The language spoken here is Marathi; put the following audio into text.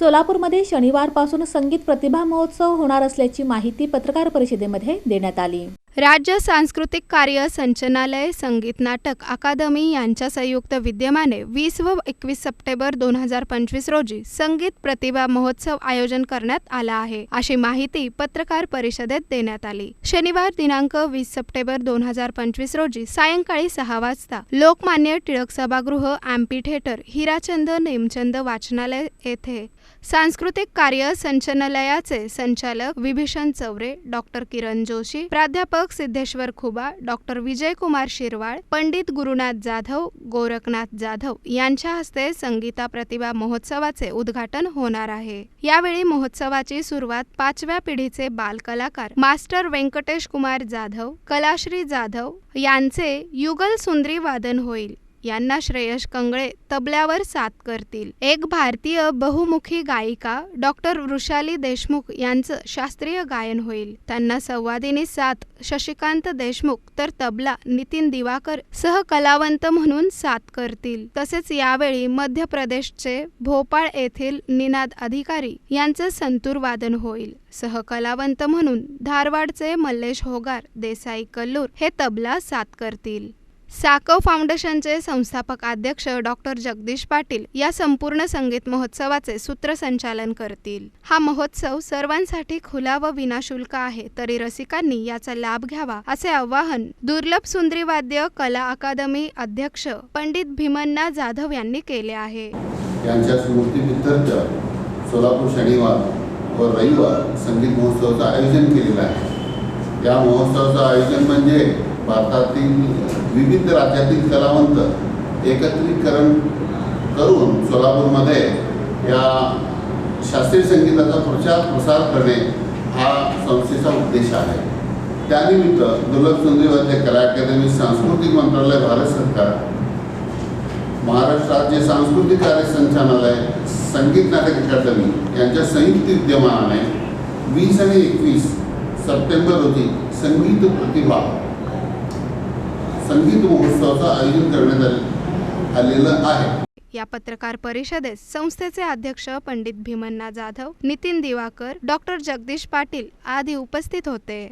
सोलापूरमध्ये शनिवारपासून संगीत प्रतिभा महोत्सव होणार असल्याची माहिती पत्रकार परिषदेमध्ये देण्यात आली. राज्य सांस्कृतिक कार्य संचनालय संगीत नाटक अकादमी यांच्या संयुक्त विद्यमाने वीस व एकवीस सप्टेंबर दोन हजार पंचवीस रोजी संगीत प्रतिभा महोत्सव आयोजन करण्यात आला आहे. अशी माहिती पत्रकार परिषदेत देण्यात आली. शनिवार दिनांक वीस सप्टेंबर दोन हजार पंचवीस रोजी सायंकाळी सहा वाजता लोकमान्य टिळक सभागृह अँपी थिएटर हिराचंद नेमचंद वाचनालय येथे सांस्कृतिक कार्य संचनालयाचे संचालक विभीषण चौरे डॉक्टर किरण जोशी प्राध्यापक सिद्धेश्वर खुबा डॉक्टर विजयकुमार शिरवाळ पंडित गुरुनाथ जाधव गोरखनाथ जाधव यांच्या हस्ते संगीता प्रतिभा महोत्सवाचे उद्घाटन होणार आहे. यावेळी महोत्सवाची सुरुवात पाचव्या पिढीचे बालकलाकार मास्टर व्यंकटेश कुमार जाधव कलाश्री जाधव यांचे युगल सुंदरी वादन होईल. यांना श्रेयश कंगळे तबल्यावर साथ करतील. एक भारतीय बहुमुखी गायिका डॉक्टर वृषाली देशमुख यांचं शास्त्रीय गायन होईल. त्यांना संवादिनी साथ शशिकांत देशमुख तर तबला नितीन दिवाकर सहकलावंत म्हणून साथ करतील. तसेच यावेळी मध्य प्रदेशचे भोपाळ येथील निनाद अधिकारी यांचं संतूर वादन होईल. सहकलावंत म्हणून धारवाडचे मल्लेश होगार देसाई कल्लूर हे तबला साथ करतील. साकव फाउंडेशनचे संस्थापक अध्यक्ष डॉक्टर जगदीश पाटील या संपूर्ण संगीत महोत्सवाचे सूत्रसंचालन करतील. हा महोत्सव सर्वांसाठी खुला व विनाशुल्क आहे तरी रसिकांनी याचा लाभ घ्यावा असे आवाहन दुर्लभ सुंदरी वाद्य कला अकादमी अध्यक्ष पंडित भीमन्ना जाधव यांनी केले आहे. यांच्या सोलापूर शनिवार व रविवार संगीत महोत्सवाचं आयोजन केलेलं आहे. या महोत्सवाचं आयोजन म्हणजे भारतातील विविध राज्यातील कलावंत एकत्रीकरण करून सोलापूरमध्ये या शास्त्रीय संगीताचा प्रचार प्रसार करणे हा संस्थेचा उद्देश आहे. त्यानिमित्त दुर्लभ सुंदरीवाद्य कला अकादमी सांस्कृतिक मंत्रालय भारत सरकार महाराष्ट्र राज्य सांस्कृतिक कार्य संचालनालय संगीत नाटक अकादमी यांच्या संयुक्त विद्यमानाने वीस आणि एकवीस सप्टेंबर रोजी संगीत प्रतिभा. संगीत महोत्सवाचं आयोजन करण्यात आले- आलेलं आहे. या पत्रकार परिषदेत संस्थेचे अध्यक्ष पंडित भीमन्ना जाधव नितीन दिवाकर डॉक्टर जगदीश पाटील आदी उपस्थित होते.